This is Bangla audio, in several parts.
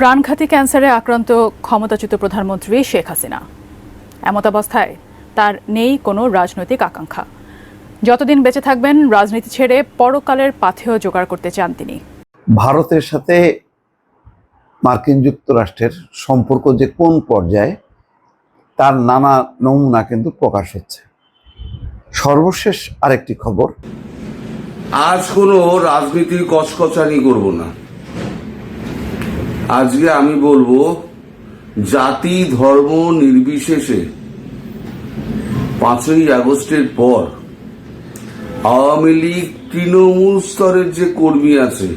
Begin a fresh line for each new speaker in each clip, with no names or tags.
প্রাণঘাতী ক্যান্সারে আক্রান্ত ক্ষমতাচ্যুত প্রধানমন্ত্রী শেখ হাসিনা। এমতাবস্থায় তার নেই কোনো রাজনৈতিক আকাঙ্ক্ষা। যতদিন বেঁচে থাকবেন রাজনীতি ছেড়ে পরকালের পাথেয় জোগাড় করতে চান তিনি।
ভারতের সাথে মার্কিন যুক্তরাষ্ট্রের সম্পর্ক যে কোন পর্যায়ে তার নানা নমুনা কিন্তু প্রকাশ হচ্ছে। সর্বশেষ আরেকটি খবর।
আজ কোনো রাজনীতির কচকচানি করব না। আজকে আমি বলব, জাতি ধর্ম নির্বিশেষে পাঁচই আগস্টের পর আওয়ামী লীগ তৃণমূল স্তরের যে কর্মী আছে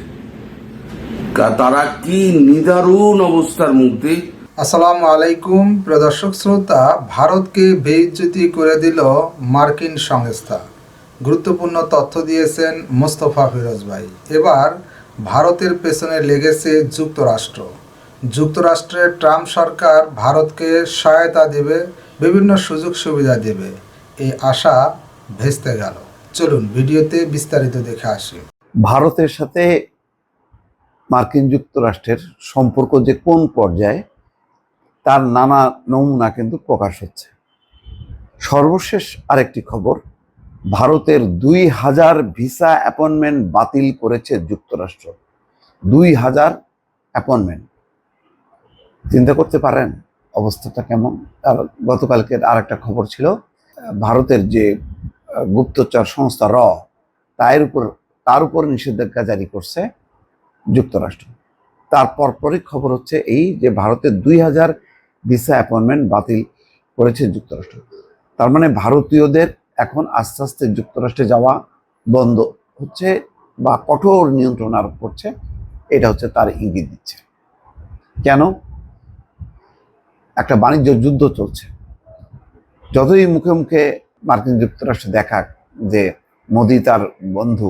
তারা কি নিদারুণ অবস্থার মধ্যে?
আসসালামু আলাইকুম প্রদর্শক শ্রোতা, ভারতকে বেইজ্জতি করে দিল মার্কিন সংস্থা। গুরুত্বপূর্ণ তথ্য দিয়েছেন মোস্তফা ফিরোজ ভাই। এবার ভারতের পেছনে লেগেছে যুক্তরাষ্ট্র। যুক্তরাষ্ট্রের ট্রাম্প সরকার ভারতকে সহায়তা দেবে, বিভিন্ন সুযোগ সুবিধা দেবে। এই আশা ভেস্তে গেল। চলুন ভিডিওতে বিস্তারিত দেখে আসি।
ভারতের সাথে মার্কিন যুক্তরাষ্ট্রের সম্পর্ক যে কোন পর্যায়ে, তার নানা নমুনা কিন্তু প্রকাশ হচ্ছে। সর্বশেষ আরেকটি খবর ভারতের দুই হাজার ভিসা অ্যাপয়েন্টমেন্ট বাতিল করেছে যুক্তরাষ্ট্র। দুই হাজার অ্যাপয়েন্টমেন্ট। চিন্তা করতে পারেন, অবস্থাটা কেমন? আর গতকালকের আরেকটা খবর ছিল, ভারতের যে গুপ্তচর সংস্থা র, তার উপর তার উপর নিষেধাজ্ঞা জারি করছে যুক্তরাষ্ট্র। তার পরপরই খবর হচ্ছে এই যে, ভারতের দুই হাজার ভিসা অ্যাপয়েন্টমেন্ট বাতিল করেছে যুক্তরাষ্ট্র। তার মানে ভারতীয়দের এখন আস্তে আস্তে যুক্তরাষ্ট্রে যাওয়া বন্ধ হচ্ছে বা কঠোর নিয়ন্ত্রণ আরোপ করছে, এটা হচ্ছে তার ইঙ্গিত দিচ্ছে। কেন? একটা বাণিজ্য যুদ্ধ চলছে। যতই মুখে মুখে মার্কিন যুক্তরাষ্ট্র দেখাক যে মোদি তার বন্ধু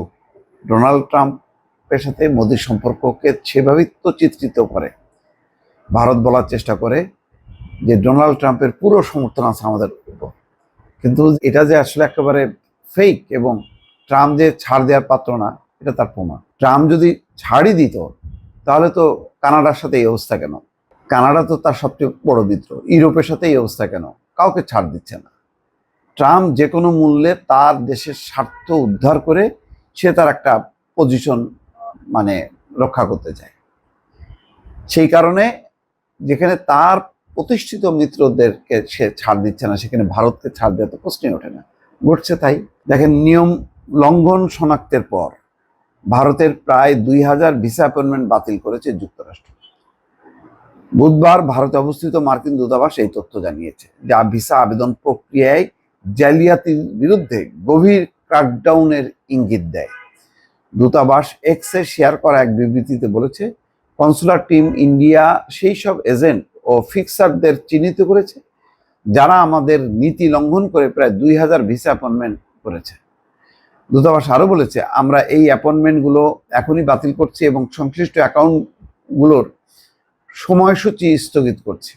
ডোনাল্ড ট্রাম্পের সাথে মোদির সম্পর্ককে সেভাবেই তো চিত্রিত করে, ভারত বলার চেষ্টা করে যে ডোনাল্ড ট্রাম্পের পুরো সমর্থন আছে আমাদের কিন্তু এটা যে আসলে একেবারে ফেক এবং ট্রাম্প যে ছাড় দেওয়ার পাত্র না, এটা তার প্রমাণ। ট্রাম্প যদি ছাড়ই দিত, তাহলে তো কানাডার সাথে এই অবস্থা কেন? কানাডা তো তার সবচেয়ে বড় মিত্র ইউরোপের সাথে এই অবস্থা কেন? কাউকে ছাড় দিচ্ছে না। ট্রাম্প যে কোনো মূল্যে তার দেশের স্বার্থ উদ্ধার করে সে তার একটা পজিশন মানে রক্ষা করতে চায়। সেই কারণে যেখানে তার প্রতিষ্ঠিত মিত্রদেরকে সে ছাড় দিচ্ছে না, সেখানে ভারতকে ছাড় দেওয়া তো প্রশ্নই ওঠে না। ঘটছে তাই। দেখেন, নিয়ম লঙ্ঘন শনাক্তের পর ভারতের প্রায় দুই হাজার ভিসা অ্যাপয়েন্টমেন্ট বাতিল করেছে যুক্তরাষ্ট্র। বুধবার ভারতে অবস্থিত মার্কিন দূতাবাস এই তথ্য জানিয়েছে যা ভিসা আবেদন প্রক্রিয়ায় জালিয়াতির বিরুদ্ধে গভীর ক্রাকডাউনের ইঙ্গিত দেয়। দূতাবাস এক্সে শেয়ার করা এক বিবৃতিতে বলেছে, কনসুলার টিম ইন্ডিয়া, সেই সব এজেন্ট ও ফিক্সারদের চিহ্নিত করেছে, যারা আমাদের নীতি লঙ্ঘন করে প্রায় দুই হাজার ভিসা অ্যাপয়েন্টমেন্ট করেছে। দূতাবাস আরও বলেছে, আমরা এই অ্যাপয়েন্টমেন্টগুলো এখনই বাতিল করছি এবং সংশ্লিষ্ট অ্যাকাউন্টগুলোর সময়সূচি স্থগিত করছি।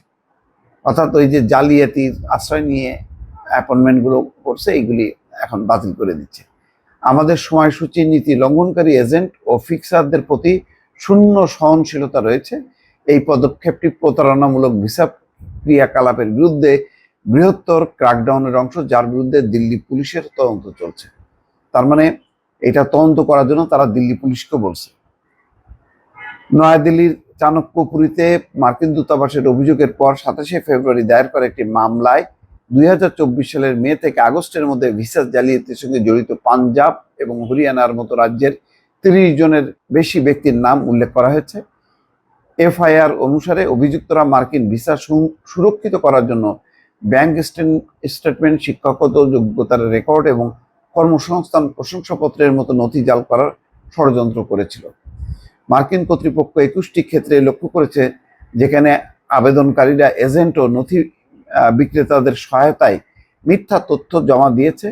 অর্থাৎ ওই যে জালিয়াতির আশ্রয় নিয়ে অ্যাপয়েন্টমেন্টগুলো করছে, এইগুলি এখন বাতিল করে দিচ্ছে। আমাদের সময়সূচি নীতি লঙ্ঘনকারী এজেন্ট ও ফিক্সারদের প্রতি শূন্য সহনশীলতা রয়েছে। এই পদক্ষেপটি প্রতারণামূলক ভিসা ক্রিয়াকলাপের বিরুদ্ধে বৃহত্তর ক্র্যাকডাউনের অংশ, যার বিরুদ্ধে দিল্লি পুলিশের তদন্ত চলছে। তার মানে এটা তদন্ত করার জন্য তারা দিল্লি পুলিশকে বলছে। নয়াদিল্লির চাণক্যপুরীতে মার্কিন দূতাবাসের অভিযোগের পর সাতাশে ফেব্রুয়ারি দায়ের করা একটি মামলায় দুই হাজার চব্বিশ সালের মে থেকে আগস্টের মধ্যে ভিসা জালিয়াতির সঙ্গে জড়িত পাঞ্জাব এবং হরিয়ানার মতো রাজ্যের তিরিশ জনের বেশি ব্যক্তির নাম উল্লেখ করা হয়েছে। এফআইআর অনুসারে অভিযুক্তরা মার্কিন ভিসা সুরক্ষিত করার জন্য ব্যাংক স্টেটমেন্ট, শিক্ষাগত যোগ্যতার রেকর্ড এবং কর্মসংস্থান প্রশংসাপত্রের মতো নথি জাল করার ষড়যন্ত্র করেছিল। মার্কিন কর্তৃপক্ষ একুশটি ক্ষেত্রে লক্ষ্য করেছে যেখানে আবেদনকারীরা এজেন্ট ও নথি বিক্রেতাদের সহায়তায় মিথ্যা তথ্য জমা দিয়েছে।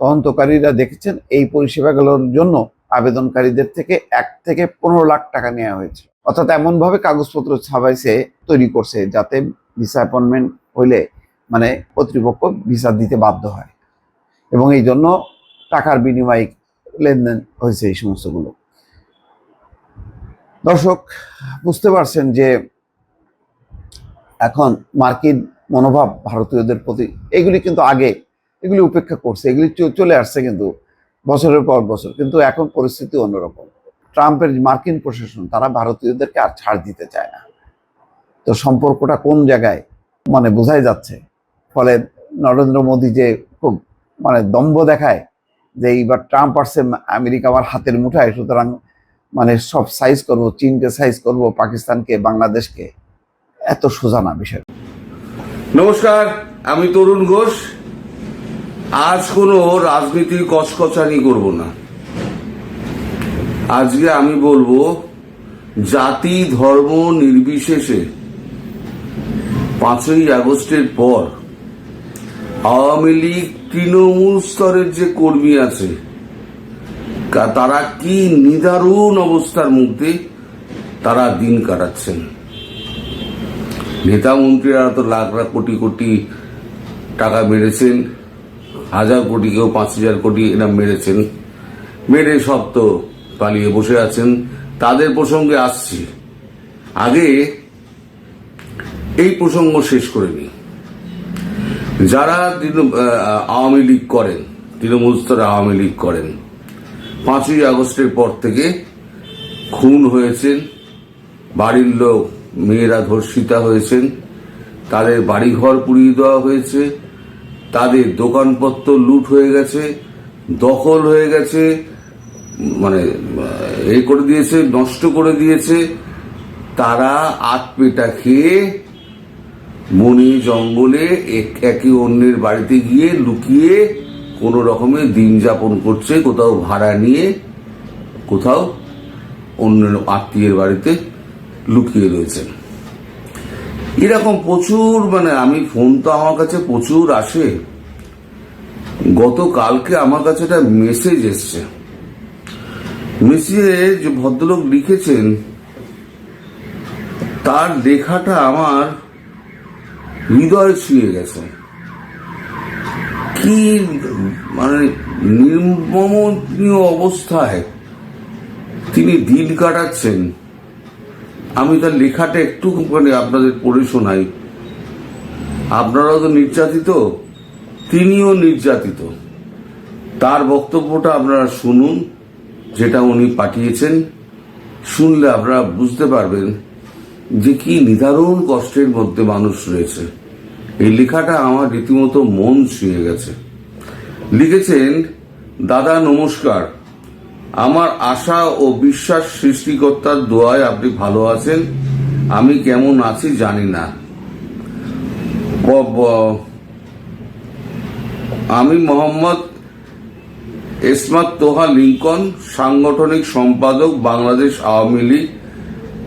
তদন্তকারীরা দেখেছেন এই পরিষেবাগুলোর জন্য আবেদনকারীদের থেকে এক থেকে পনেরো লাখ টাকা নেওয়া হয়েছে। অর্থাৎ এমনভাবে কাগজপত্র ছাপাইছে, তৈরি করছে, যাতে ভিসা অ্যাপয়েন্টমেন্ট হইলে মানে কর্তৃপক্ষ ভিসা দিতে বাধ্য হয়। এবং এই জন্য টাকার বিনিময়ে লেনদেন হয়েছে এই সমস্তগুলো। দর্শক, বুঝতে পারছেন যে এখন মার্কিন মনোভাব ভারতীয়দের প্রতি এগুলি কিন্তু আগে, এগুলি উপেক্ষা করছে, এগুলি চলে আসছে কিন্তু বছরের পর বছর, কিন্তু এখন পরিস্থিতি অন্যরকম। ট্রাম্পের মার্কিন প্রশাসন, তারা ভারতীয়দেরকে আর ছাড় দিতে চায় না। তো সম্পর্কটা কোন জায়গায় মানে বোঝাই যাচ্ছে। ফলে নরেন্দ্র মোদী যে খুব মানে দম্ভ দেখায় যে এইবার ট্রাম্প আসছে আমেরিকা আমার হাতের মুঠায়, সুতরাং মানে সব সাইজ করব, চীনকে সাইজ করব, পাকিস্তানকে, বাংলাদেশকে, এত সোজা না বিষয়।
নমস্কার, আমি তরুণ ঘোষ। আজ কোনো রাজনীতির কচকচানি করব না। আজকে আমি বলব জাতি ধর্ম নির্বিশেষে পাঁচই আগস্টের পর আওয়ামী লীগ তৃণমূল স্তরের যে কর্মী আছে তারা কি নিদারুণ অবস্থার মধ্যে তারা দিন কাটাচ্ছেন। নেতা মন্ত্রীরা তো লাখ লাখ কোটি কোটি টাকা মেরেছেন, হাজার কোটি কেউ পাঁচ হাজার কোটি এরা মেরেছেন। মেরে সব তো পালিয়ে বসে আছেন, তাদের প্রসঙ্গে আসছি। আগে এই প্রসঙ্গ শেষ করে নিই। যারা আওয়ামী লীগ করেন, তৃণমূল স্তরে আওয়ামী লীগ করেন, পাঁচই আগস্টের পর থেকে খুন হয়েছেন, বাড়ির লোক, মেয়েরা ধর্ষিতা হয়েছেন, তাদের বাড়িঘর পুড়িয়ে দেওয়া হয়েছে, তাদের দোকানপত্র লুট হয়ে গেছে, দখল হয়ে গেছে মানে এ করে দিয়েছে, নষ্ট করে দিয়েছে, তারা আতপেটা খেয়ে বনে জঙ্গলে এক- অন্যের বাড়িতে গিয়ে লুকিয়ে কোনো রকমে দিন যাপন করছে, কোথাও ভাড়া নিয়ে, কোথাও অন্য আত্মীয়ের বাড়িতে লুকিয়ে রয়েছেন এরকম প্রচুর মানে আমি ফোন তো আমার কাছে প্রচুর আসে। গতকালকে আমার কাছে একটা মেসেজ এসছে। মেসেজে যে ভদ্রলোক লিখেছেন, তার লেখাটা আমার হৃদয় ছুঁয়ে গেছে। কি মানে নির্মমনীয় অবস্থায় তিনি দিন কাটাচ্ছেন। আমি তার লেখাটা একটু মানে আপনাদের পড়ে শোনাই। আপনারাও তো নির্যাতিত, তিনিও নির্যাতিত। তার বক্তব্যটা আপনারা শুনুন। যেটা উনি পাঠিয়েছেন, শুনলে আপনারা বুঝতে পারবেন যে কি নিদারুণ কষ্টের মধ্যে মানুষ রয়েছে। এই লেখাটা আমার রীতিমতো মন ছুঁয়ে গেছে। লিখেছেন, দাদা, নমস্কার। আমার আশা ও বিশ্বাস সৃষ্টিকর্তার দোয়ায় আপনি ভালো আছেন। আমি কেমন আছি জানি না। আমি মোহাম্মদ এসমাত তোহা লিঙ্কন, সাংগঠনিক সম্পাদক বাংলাদেশ আওয়ামী লীগ,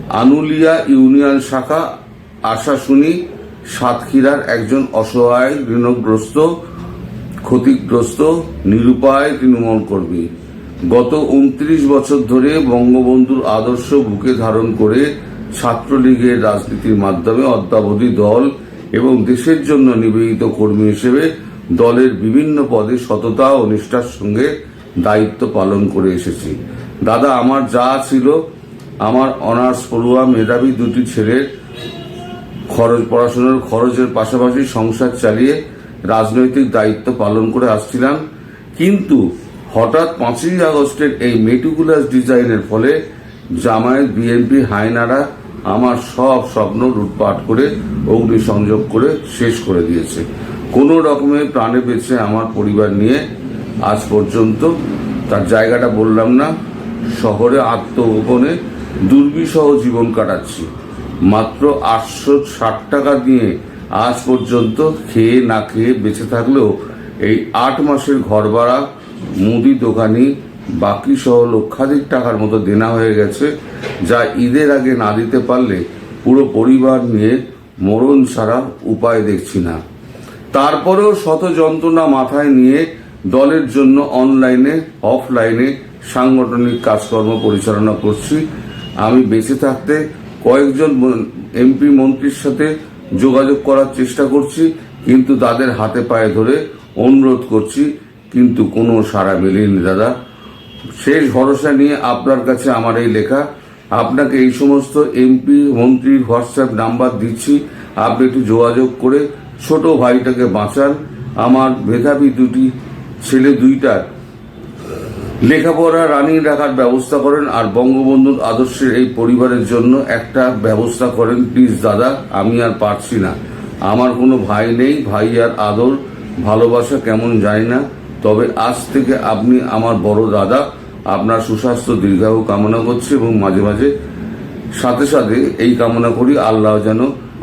আনুলিয়া ইউনিয়ন শাখা আশা শুনি সাতক্ষীরার একজন অসহায়, ঋণগ্রস্ত, ক্ষতিগ্রস্ত, নিরুপায় তৃণমূল কর্মী। গত উনত্রিশ বছর ধরে বঙ্গবন্ধুর আদর্শ বুকে ধারণ করে ছাত্রলীগের রাজনীতির মাধ্যমে অদ্যাবধি দল এবং দেশের জন্য নিবেদিত কর্মী হিসেবে দলের বিভিন্ন পদে সততা ও নিষ্ঠার সঙ্গে দায়িত্ব পালন করে এসেছি। দাদা, আমার যা ছিল, আমার অনার্স পড়ুয়া মেধাবী দুটি ছেলের খরচ, পড়াশোনার খরচের পাশাপাশি সংসার চালিয়ে রাজনৈতিক দায়িত্ব পালন করে আসছিলাম। কিন্তু হঠাৎ পাঁচই আগস্টের এই মেটিকুলাস ডিজাইনের ফলে জামায়াত, বিএনপি, হায়নারা আমার সব স্বপ্ন লুটপাট করে, অগ্নিসংযোগ করে শেষ করে দিয়েছে। কোনো রকমে প্রাণে বেঁচে আমার পরিবার নিয়ে আজ পর্যন্ত তার জায়গাটা বললাম না, শহরে আত্মগোপনে দুর্বিষহ জীবন কাটাচ্ছি। মাত্র আটশো ষাট টাকা দিয়ে আজ পর্যন্ত খেয়ে না খেয়ে বেঁচে থাকলেও এই আট মাসের ঘর ভাড়া, মুদি দোকানি, বাকি সহ লক্ষাধিক টাকার মতো দেনা হয়ে গেছে, যা ঈদের আগে না দিতে পারলে পুরো পরিবার নিয়ে মরণ ছাড়া উপায় দেখছি না। তারপরেও শত যন্ত্রণা মাথায় নিয়ে দলের জন্য অনলাইনে, অফলাইনে সাংগঠনিক কাজকর্ম পরিচালনা করছি। আমি বেঁচে থাকতে কয়েকজন এমপি মন্ত্রীর সাথে যোগাযোগ করার চেষ্টা করছি, কিন্তু তাদের হাতে পায়ে ধরে অনুরোধ করছি, কিন্তু কোনো সাড়া মেলেনি দাদা। শেষ ভরসা নিয়ে আপনার কাছে আমার এই লেখা, আপনাকে এই সমস্ত এমপি, মন্ত্রীর হোয়াটসঅ্যাপ নাম্বার দিচ্ছি, আপনি একটু যোগাযোগ করে ছোট ভাইটাকে বাঁচান। আমার মেধাবী দুটি ছেলে দুইটার লেখাপড়া রানিং রাখার ব্যবস্থা করেন আর বঙ্গবন্ধুর আদর্শের এই পরিবারের জন্য একটা ব্যবস্থা করেন। প্লিজ দাদা, আমি আর পারছি না। আমার কোনো ভাই নেই, ভাই আর আদর, ভালোবাসা কেমন যায় না। তবে আজ থেকে আপনি আমার বড় দাদা। আপনার সুস্বাস্থ্য দীর্ঘায়ু কামনা করছি এবং মাঝে মাঝে সাথে সাথে এই কামনা করি। আল্লাহ যেন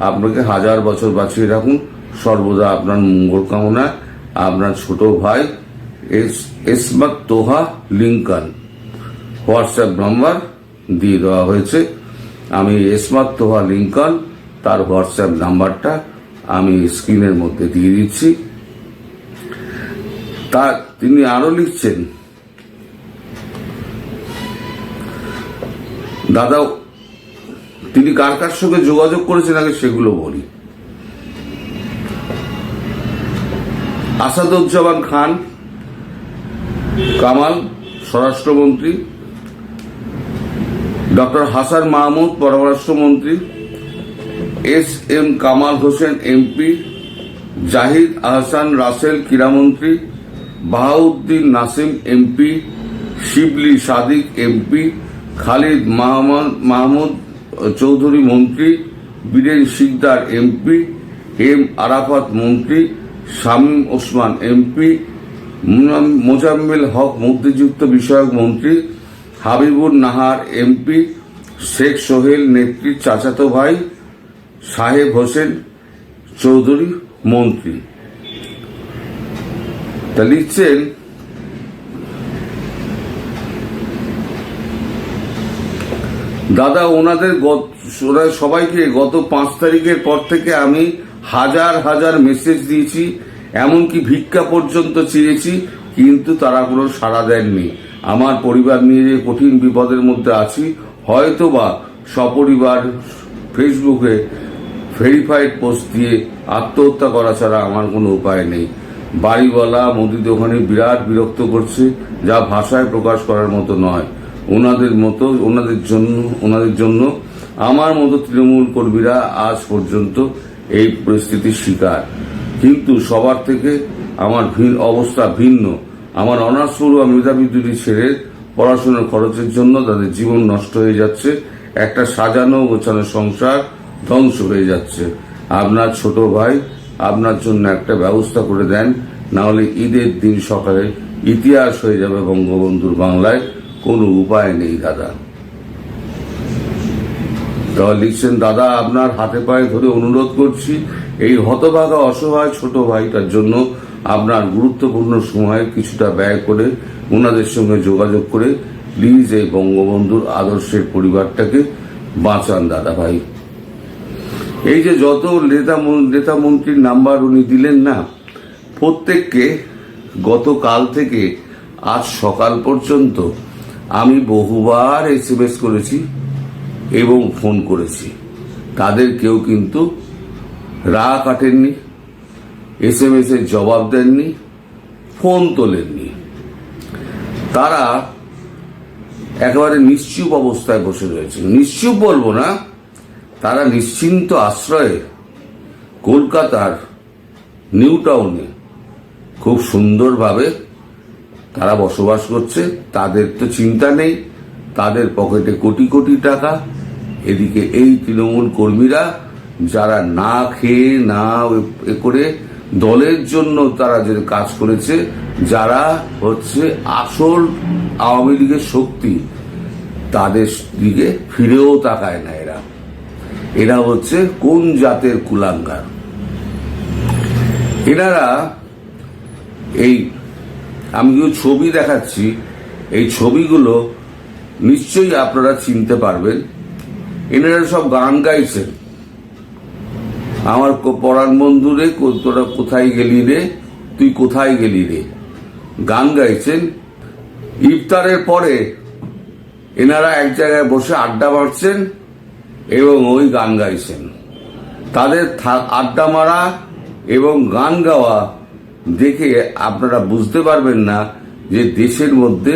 আপনাকে হাজার বছর বাঁচিয়ে রাখুন। সর্বদা আপনার মঙ্গল কামনায় আপনার ছোট ভাই S, Esmat Toha Lincoln. WhatsApp number দিয়ে দেওয়া হয়েছে। আমি এসমাত তোহা লিঙ্কন, তার হোয়াটসঅ্যাপ নাম্বারটা আমি স্ক্রিনের মধ্যে দিয়ে দিচ্ছি। তা তিনি আরও লিখছেন, দাদা, তিনি কার কার সঙ্গে যোগাযোগ করেছেন? আগে সেগুলো বলি। আসাদুজ্জামান খান, কামাল, স্বরাষ্ট্রমন্ত্রী, ডক্টর হাসান মাহমুদ, পররাষ্ট্রমন্ত্রী, S M Kamal Hossain, MP, Zahid Ahsan, Russel ক্রীড়ামন্ত্রী, Bahauddin Nasim, MP, Shibli Sadiq, MP, Khalid Mahmud Chowdhury মন্ত্রী, বীরেন শিকদার, এমপি, এম আরাফাত মন্ত্রী শামীম ওসমান এমপি মোজাম্মেল হক মুক্তিযুক্ত বিষয়ক মন্ত্রী, হাবিবুর নাহার এমপি, শেখ সোহেল নেত্রী চাচাতো ভাই, সাহেব হোসেন চৌধুরী মন্ত্রী। তা লিখছেন, দাদা ওনাদের সবাইকে গত পাঁচ তারিখের পর থেকে আমি হাজার হাজার মেসেজ দিয়েছি, এমনকি ভিক্ষা পর্যন্ত চেয়েছি কিন্তু তারা কোনো সাড়া দেননি। আমার পরিবার নিয়ে যে কঠিন বিপদের মধ্যে আছি, হয়তোবা সপরিবার ফেসবুকে ভেরিফাইড পোস্ট দিয়ে আত্মহত্যা করা ছাড়া আমার কোনো উপায় নেই। বাড়িওয়ালা মুদি দোকানে বিরাট বিরক্ত করছে, যা ভাষায় প্রকাশ করার মতো নয়। ওনাদের মতো, ওনাদের জন্য ওনাদের জন্য, আমার মতো তৃণমূল কর্মীরা আজ পর্যন্ত এই পরিস্থিতির শিকার। কিন্তু সবার থেকে আমার অবস্থা ভিন্ন। আমার অনার্স মেধাবী দুটি ছেলের পড়াশোনার খরচের জন্য তাদের জীবন নষ্ট হয়ে যাচ্ছে। একটা সাজানো গোছানো সংসার ধ্বংস হয়ে যাচ্ছে। আপনার ছোট ভাই আপনার জন্য একটা ব্যবস্থা করে দেন, না হলে ঈদের দিন সকালে ইতিহাস হয়ে যাবে বঙ্গবন্ধুর বাংলায়। কোনো উপায় নেই, দাদা। লিখছেন, দাদা, আপনার হাতে পায়ে ধরে অনুরোধ করছি, এই হতভাগা অসহায় ছোট ভাইটার জন্য আপনার গুরুত্বপূর্ণ সময় কিছুটা ব্যয় করে ওনাদের সঙ্গে যোগাযোগ করে প্লিজ এই বঙ্গবন্ধুর আদর্শের পরিবারটাকে বাঁচান, দাদা ভাই। এই যে যত নেতা নেতা মন্ত্রীর নাম্বার উনি দিলেন না, প্রত্যেককে গতকাল থেকে আজ সকাল পর্যন্ত আমি বহুবার এসএমএস করেছি। এবং ফোন করেছি। তাদের কেউ কিন্তু রা কাটেননি এসএমএস এর জবাব দেননি, ফোন তোলেননি। তারা একেবারে নিশ্চুপ অবস্থায় বসে রয়েছে। নিশ্চুপ বলব না, তারা নিশ্চিন্ত আশ্রয়ে কলকাতার নিউ টাউনে খুব সুন্দরভাবে তারা বসবাস করছে। তাদের তো চিন্তা নেই, তাদের পকেটে কোটি কোটি টাকা এদিকে এই তৃণমূল কর্মীরা যারা না খেয়ে, না এ করে দলের জন্য তারা যে কাজ করেছে, যারা হচ্ছে আসল আওয়ামী লীগের শক্তি, তাদের দিকে ফিরেও তাকায় না এরা। এরা হচ্ছে কোন জাতের কুলাঙ্গার? এনারা এই, আমি কিছু ছবি দেখাচ্ছি, এই ছবিগুলো নিশ্চয়ই আপনারা চিনতে পারবেন। এনারা সব গান গাইছেন। আমার পরাণ বন্ধু রে তোরা কোথায় গেলি রে? তুই কোথায় গেলি রে? গান গাইছেন। ইফতারের পরে এনারা এক জায়গায় বসে আড্ডা মারছেন এবং ওই গান গাইছেন। তাদের আড্ডা মারা এবং গান গাওয়া দেখে আপনারা বুঝতে পারবেন না যে দেশের মধ্যে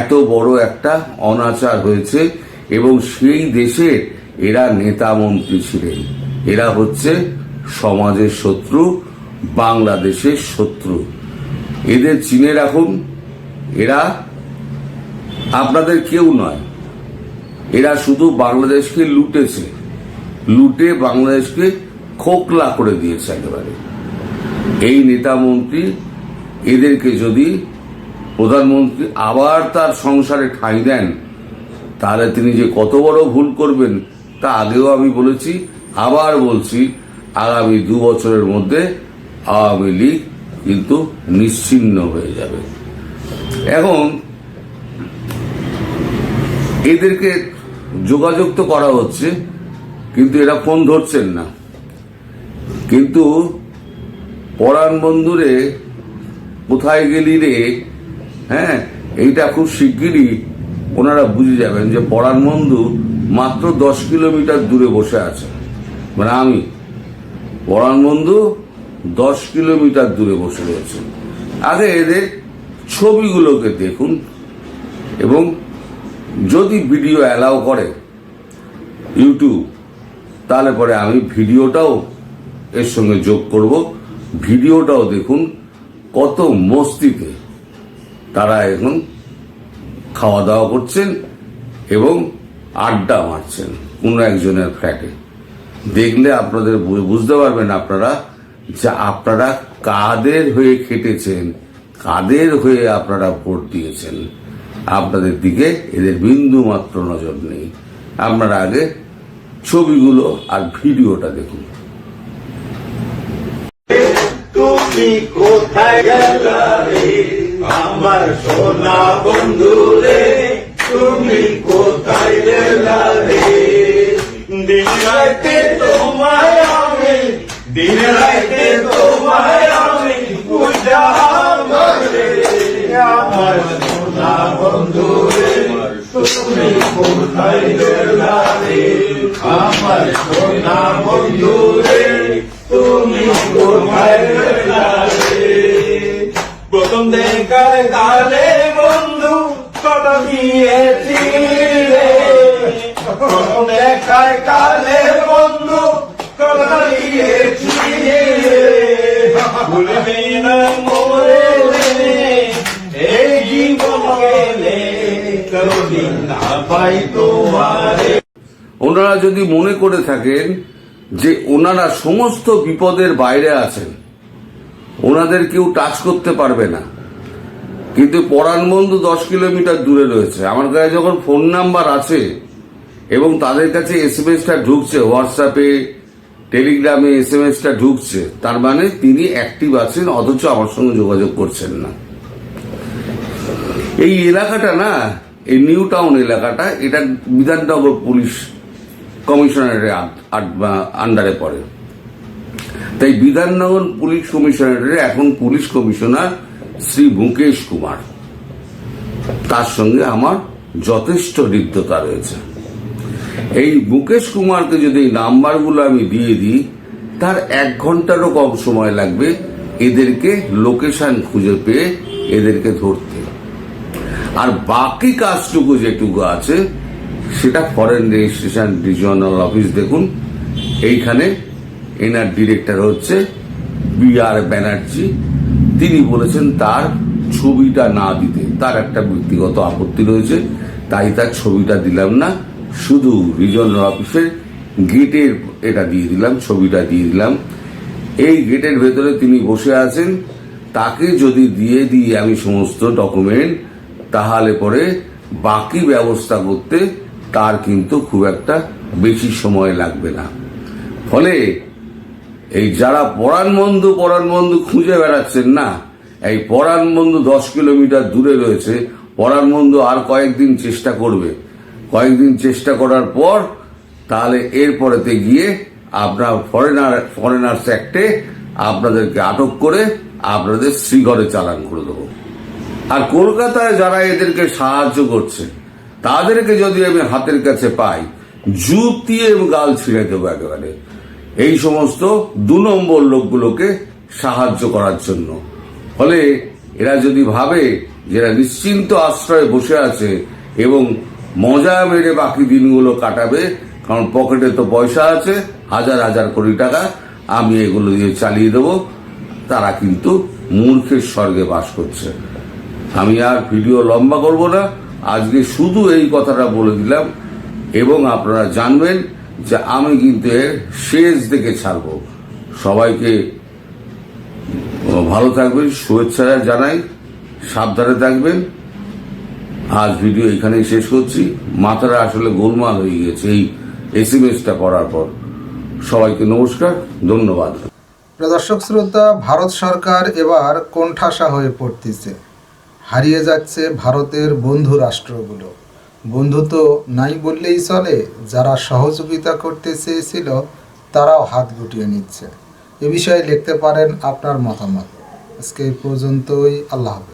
এত বড় একটা অনাচার হয়েছে এবং সেই দেশে এরা নেতা মন্ত্রী ছিলেন। এরা হচ্ছে সমাজের শত্রু, বাংলাদেশের শত্রু। এদের চিনে রাখুন, এরা আপনাদের কেউ নয়। এরা শুধু বাংলাদেশকে লুটেছে। লুটে বাংলাদেশকে খোকলা করে দিয়েছে একেবারে। এই নেতা মন্ত্রী এদেরকে যদি প্রধানমন্ত্রী আবার তার সংসারে ঠাঁই দেন তাহলে তিনি যে কত বড় ভুল করবেন, তা আগেও আমি বলেছি, আবার বলছি, আগামী দু বছরের মধ্যে আওয়ামী লীগ কিন্তু নিশ্চিহ্ন হয়ে যাবে। এখন এদেরকে যোগাযোগ তো করা হচ্ছে, কিন্তু এরা ফোন ধরছেন না। কিন্তু পরাণ বন্ধুরে কোথায় গেলি রে হ্যাঁ এইটা খুব শিগগিরই ওনারা বুঝে যাবেন যে পরাণ বন্ধু মাত্র দশ কিলোমিটার দূরে বসে আছে। মানে আমি, পরাণ বন্ধু দশ কিলোমিটার দূরে বসে রয়েছে। আগে এদের ছবিগুলোকে দেখুন এবং যদি ভিডিও অ্যালাউ করে ইউটিউব, তাহলে পরে আমি ভিডিওটাও এর সঙ্গে যোগ করব। ভিডিওটাও দেখুন কত মস্তিতে তারা এখন খাওয়া দাওয়া করছেন এবং আড্ডা মারছেন কোনো একজনের ফ্ল্যাটে। দেখলে আপনাদের বুঝতে পারবেন আপনারা যে আপনারা কাদের হয়ে খেটেছেন, কাদের হয়ে আপনারা ভোট দিয়েছেন। আপনাদের দিকে এদের বিন্দু মাত্র নজর নেই। আপনারা আগে ছবিগুলো আর ভিডিওটা দেখুন।
তুমি কোথায় গেলা? আমার সোনা বন্ধু রে, তুমি কোথায় গেলা রে? দিন রাতে তোমায় আমি, দিন রাতে তোমায় আমি পূজা করে। আমার সোনা বন্ধু রে, তুমি কোথায় গেলা রে? আমার সোনা বন্ধু রে, তুমি কোথায় গেলা রে? বন্ধু কত দিয়েছি রে বন্ধু কত দিয়েছি না মোরে এই না পাই তোমারে
ওনারা যদি মনে করে থাকেন যে ওনারা সমস্ত বিপদের বাইরে আছেন ওনাদের কেউ টাচ করতে পারবে না। কিন্তু পরাণ বন্ধু দশ কিলোমিটার দূরে রয়েছে। আমার কাছে যখন ফোন নাম্বার আছে এবং তাদের কাছে এস এম এসটা ঢুকছে হোয়াটসঅ্যাপে টেলিগ্রামে এস এম এসটা ঢুকছে, তার মানে তিনি অ্যাক্টিভ আছেন, অথচ আমার সঙ্গে যোগাযোগ করছেন না। এই এলাকাটা না, এই নিউ টাউন এলাকাটা, এটা বিধাননগর পুলিশ কমিশনারের আন্ডারে পড়ে। তাই বিধাননগর পুলিশ কমিশনারের এখন পুলিশ কমিশনার শ্রী মুকেশ কুমার। তার সঙ্গে আমার যথেষ্ট হৃদ্যতা রয়েছে। এই মুকেশ কুমারকে যদি এই নাম্বারগুলো আমি দিয়ে দিই, তার এক ঘন্টারও কম সময় লাগবে এদেরকে লোকেশন খুঁজে পেয়ে এদেরকে ধরতে। আর বাকি কাজটুকু যেটুকু আছে, সেটা ফরেন রেজিস্ট্রেশন, রিজিওনাল অফিস দেখুন, এইখানে এনার ডিরেক্টর হচ্ছে বি আর ব্যানার্জি। তিনি বলেছেন তার ছবিটা না দিতে, তার একটা ব্যক্তিগত আপত্তি রয়েছে, তাই তার ছবিটা দিলাম না। শুধু রিজিওনাল অফিসের গেটের এটা দিয়ে দিলাম, ছবিটা দিয়ে দিলাম। এই গেটের ভেতরে তিনি বসে আছেন। তাকে যদি দিয়ে দিই আমি সমস্ত ডকুমেন্ট, তাহলে পরে বাকি ব্যবস্থা করতে তার কিন্তু খুব একটা বেশি সময় লাগবে না। ফলে এই যারা পরাণ বন্ধু পরাণ বন্ধু খুঁজে বেড়াচ্ছেন না, এই পরাণ বন্ধু দশ কিলোমিটার দূরে রয়েছে, পরাণ বন্ধু আর কয়েকদিন চেষ্টা করবে। কয়েকদিন চেষ্টা করার পর, তাহলে এরপরেতে গিয়ে আপনার ফরেনার ফরেনার্স অ্যাক্টে আপনাদেরকে আটক করে আপনাদের শ্রীঘরে চালান করে দেবো। আর কলকাতায় যারা এদেরকে সাহায্য করছে, তাদেরকে যদি আমি হাতের কাছে পাই, জুতিয়ে গাল ছিঁড়ে দেবো একেবারে। এই সমস্ত দু নম্বর লোকগুলোকে সাহায্য করার জন্য। ফলে এরা যদি ভাবে যে এরা নিশ্চিন্ত আশ্রয়ে বসে আছে এবং মজা মেরে বাকি দিনগুলো কাটাবে, কারণ পকেটে তো পয়সা আছে, হাজার হাজার কোটি টাকা, আমি এগুলো দিয়ে চালিয়ে দেবো, তারা কিন্তু মূর্খের স্বর্গে বাস করছে। আমি আর ভিডিও লম্বা করব না, আজকে শুধু এই কথাটা বলে দিলাম, এবং আপনারা জানবেন যে আমি কিন্তু এর শেষ দিকে ছাড়বো। সবাইকে ভালো থাকবেন, শুভেচ্ছা জানাই, সাবধানে থাকবেন। আজ ভিডিও এখানেই শেষ করছি। মাথাটা আসলে গোলমাল হয়ে গেছে এই এসএমএসটা করার পর। সবাইকে নমস্কার, ধন্যবাদ।
প্রদর্শক শ্রোতা, ভারত সরকার এবার কোণঠাসা হয়ে পড়তেছে। হারিয়ে যাচ্ছে ভারতের বন্ধু রাষ্ট্রগুলো। বন্ধু তো নাই বললেই চলে, যারা সহযোগিতা করতে চেয়েছিল, তারাও হাত গুটিয়ে নিচ্ছে। এ বিষয়ে লিখতে পারেন আপনার মতামত। আজকে এই পর্যন্তই, আল্লাহ হাফেজ।